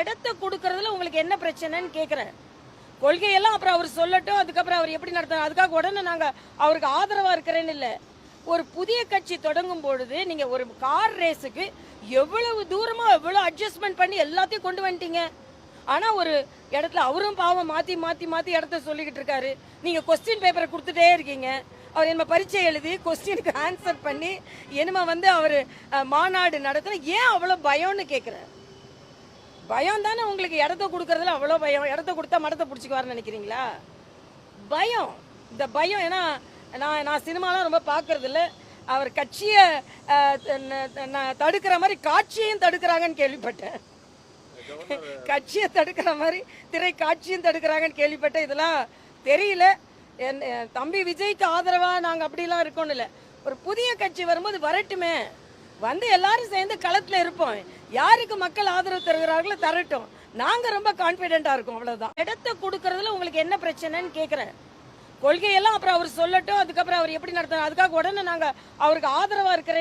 இடத்த கொடுக்கறதுல உங்களுக்கு என்ன பிரச்சனைன்னு கேட்குறேன் கொள்கையெல்லாம் அப்புறம் அவர் சொல்லட்டும் அதுக்கப்புறம் அவர் எப்படி நடத்தணும் அதுக்காக உடனே நாங்கள் அவருக்கு ஆதரவாக இருக்கிறேன்னு இல்லை. ஒரு புதிய கட்சி தொடங்கும் பொழுது நீங்க ஒரு கார் ரேஸுக்கு எவ்வளவு தூரமா எவ்வளவு அட்ஜஸ்ட்மெண்ட் பண்ணி எல்லாத்தையும் கொண்டு வந்துட்டீங்க. ஆனா ஒரு இடத்துல அவரும் பாவம் மாத்தி மாத்தி மாத்தி இடத்த சொல்லிக்கிட்டு இருக்காரு. நீங்க கொஸ்டின் பேப்பரை கொடுத்துட்டே இருக்கீங்க. அவர் என்ன பரீட்சை எழுதி கொஸ்டினுக்கு ஆன்சர் பண்ணி என்னமா வந்து அவர் மாநாடு நடத்துன ஏன் அவ்வளவு பயம்னு கேக்குறேன். பயம் தானே உங்களுக்கு? இடத்த கொடுக்கறதுல அவ்வளோ பயம். இடத்த கொடுத்தா மடத்தை பிடிச்சிக்குவாருன்னு நினைக்கிறீங்களா? பயம். இந்த பயம் ஏன்னா நான் நான் சினிமாலாம் ரொம்ப பார்க்கறது இல்லை அவர் கட்சியை தடுக்கிற மாதிரி காட்சியையும் தடுக்கிறாங்கன்னு கேள்விப்பட்டேன். கட்சியை தடுக்கிற மாதிரி திரை காட்சியும் தடுக்கிறாங்கன்னு கேள்விப்பட்டேன். இதெல்லாம் தெரியல. என் தம்பி விஜய்க்கு ஆதரவாக நாங்கள் அப்படிலாம் இருக்கோம்னு இல்லை. ஒரு புதிய கட்சி வரும்போது வரட்டுமே. வந்து எல்லாரும் சேர்ந்து களத்துல இருப்போம். யாருக்கு மக்கள் ஆதரவு தருகிறார்களோ தரட்டும். நாங்க ரொம்ப கான்பிடென்டா இருக்கோம் அவ்வளவுதான். இடத்த கொடுக்கறதுல உங்களுக்கு என்ன பிரச்சனைன்னு கேக்குறேன். கொள்கையெல்லாம் அப்புறம் அவர் சொல்லட்டும் அதுக்கப்புறம் அவர் எப்படி நடத்தணும் அதுக்காக உடனே நாங்க அவருக்கு ஆதரவா இருக்கிறேன்னு